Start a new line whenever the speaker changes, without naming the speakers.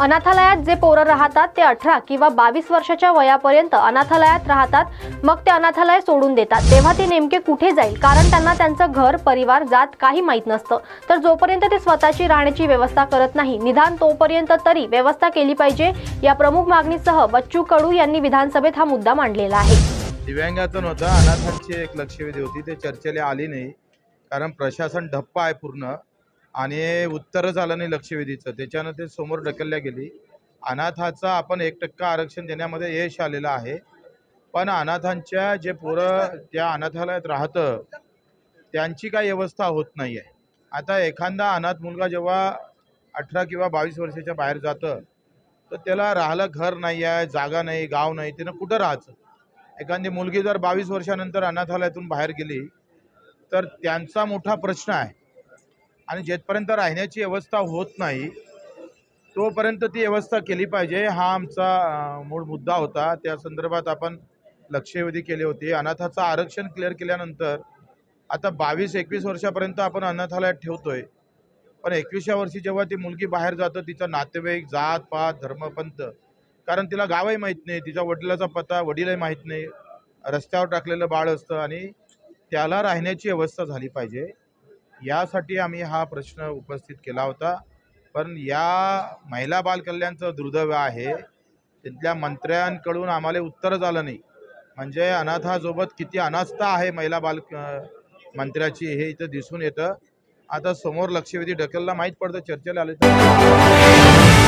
अनाथालयात जे पोरं राहतात ते अठरा किंवा बावीस वर्षाच्या वयापर्यंत अनाथालयात राहतात. मग ते अनाथालय सोडून देतात. तेव्हा ते नेमके कुठे जाईल? कारण त्यांना त्यांचं घर परिवार जात काही माहीत नसतं. तर जोपर्यंत ते स्वतःची राहण्याची व्यवस्था करत नाही निदान तोपर्यंत तरी व्यवस्था केली पाहिजे या प्रमुख मागणीसह बच्चू कडू यांनी विधानसभेत हा मुद्दा मांडलेला आहे.
दिव्यांगातून होता अनाथांची एक लक्षवेधी होती. ते चर्चेला आली नाही. कारण प्रशासन धप्प आहे पूर्ण. आणि उत्तरच झालं नाही लक्षवेधीचं. त्याच्यानं ते समोर ढकलल्या गेली. अनाथाचं आपण एक टक्का आरक्षण देण्यामध्ये यश आलेलं आहे. पण अनाथांच्या जे पोरं त्या अनाथालयात राहतं त्यांची काही व्यवस्था होत नाही आहे आता एखादा अनाथ मुलगा जेव्हा अठरा किंवा बावीस वर्षाच्या बाहेर जातं तर त्याला राहायला घर नाही आहे जागा नाही गाव नाही त्यानं कुठं राहायचं? एखादी मुलगी जर बावीस वर्षानंतर अनाथालयातून बाहेर गेली तर त्यांचा मोठा प्रश्न आहे. आणि जेथपर्यंत राहण्याची व्यवस्था होत नाही तोपर्यंत ती व्यवस्था केली पाहिजे. हा आमचा मूळ मुद्दा होता. त्या संदर्भात आपण लक्षवेधी केली होती. अनाथाचं आरक्षण क्लिअर केल्यानंतर आता बावीस एकवीस वर्षापर्यंत आपण अनाथालयात ठेवतोय. पण एकविसव्या वर्षी जेव्हा ती मुलगी बाहेर जातं तिचा नातेवाईक जात पात धर्मपंथ कारण तिला गावही माहीत नाही तिच्या वडिलाचा पत्ता वडीलही माहीत नाही. रस्त्यावर टाकलेलं बाळ असतं आणि त्याला राहण्याची व्यवस्था झाली पाहिजे. यासाठी आम्ही हा प्रश्न उपस्थित केला होता. पण या महिला बालकल्याणचं दुर्दैव आहे तिथल्या मंत्र्यांकडून आम्हाला उत्तरच आलं नाही. म्हणजे अनाथासोबत किती अनास्था आहे महिला बाल मंत्र्याची हे इथं दिसून येतं. आता समोर लक्षवेधी ढकलला माहीत पडतं चर्चेला आले तर